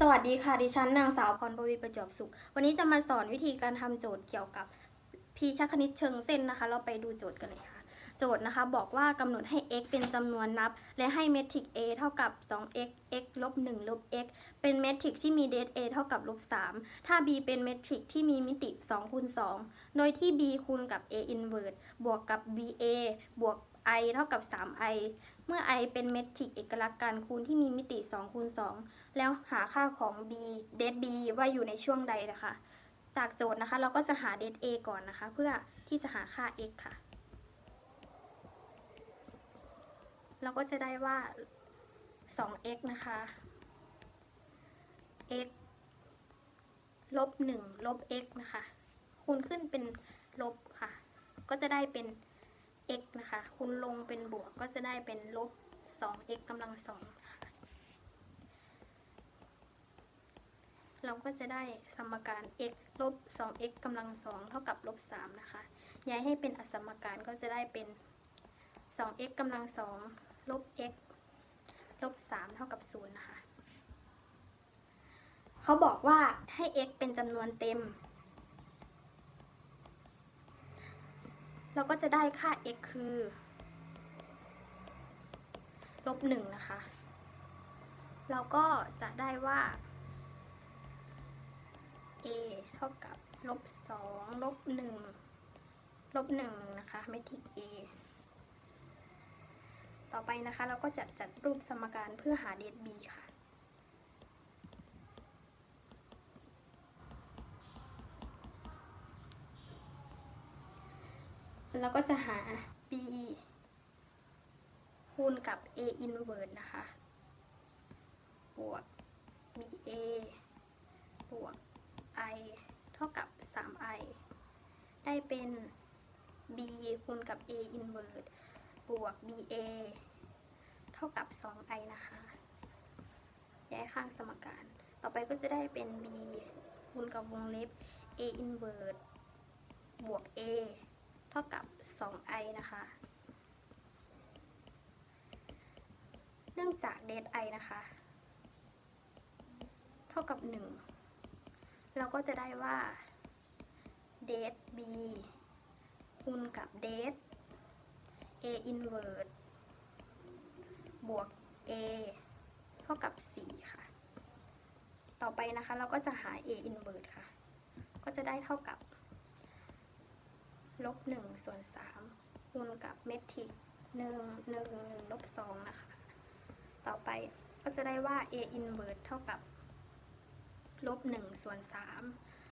สวัสดีค่ะ ดิฉันนางสาวพรปวีประจวบสุข วันนี้จะมาสอนวิธีการทำโจทย์เกี่ยวกับพีชคณิตเชิงเส้นนะคะ เราไปดูโจทย์กันเลยค่ะ โจทย์นะคะ บอกว่ากำหนดให้ x เป็นจำนวนนับ และให้เมทริก a เท่ากับ 2x x ลบ1ลบ x เป็นเมทริกที่มีเดท a เท่ากับลบ3ถ้า b เป็นเมทริกที่มีมิติ2คูณ2โดยที่ b คูณกับ a inverse บวกกับ ba บวก i เท่ากับ 3i เมื่อ i เป็นเมทริกเอกลักษณ์การคูณที่มีมิติ2คูณ2แล้วหาค่าของ b เดท b ว่าอยู่ในช่วงใดนะคะ จากโจทย์นะคะเราก็จะหาเดท a ก่อนนะคะ เพื่อที่จะหาค่า x ค่ะ เราก็จะได้ว่า 2x นะคะ x ลบ1ลบ x นะคะ คูณขึ้นเป็นลบค่ะ ก็จะได้เป็น x นะคะคูณลงเป็นบวกก็จะได้เป็นลบ 2x กำลังสองค่ะเราก็จะได้สมการ x ลบ 2x กำลังสองเท่ากับลบ 3 นะคะ ย้ายให้เป็นอสมการก็จะได้เป็น 2x กำลังสองลบ x ลบ 3 เท่ากับ 0 นะคะ เขาบอกว่าให้ x เป็นจำนวนเต็ม เราก็จะได้ค่า x คือลบ1นะคะ เราก็จะได้ว่า a เท่ากับลบ2ลบ1ลบ1นะคะเมทริก a ต่อไปนะคะเราก็จะจัดรูปสมการเพื่อหาเดท b ค่ะ เราก็จะหา b คูณกับ a inverse นะคะ บวก ba บวก i เท่ากับ 3i ได้เป็น b คูณกับ a inverse บวก ba เท่ากับ 2i นะคะ ย้ายข้างสมการ ต่อไปก็จะได้เป็น b คูณกับวงเล็บ a inverse บวก a เท่ากับ 2i นะคะ เนื่องจากเดท i นะคะ เท่ากับ 1 เราก็จะได้ว่าเดท b คูณกับเดท a inverse บวก a เท่ากับ 4 ค่ะ ต่อไปนะคะเราก็จะหา a inverse ค่ะ ก็จะได้เท่ากับ ลบ1ส่วน3คูณกับเมทริก1 1 1ลบ2นะคะ ต่อไปก็จะได้ว่า a inverse เท่ากับลบ1ส่วน3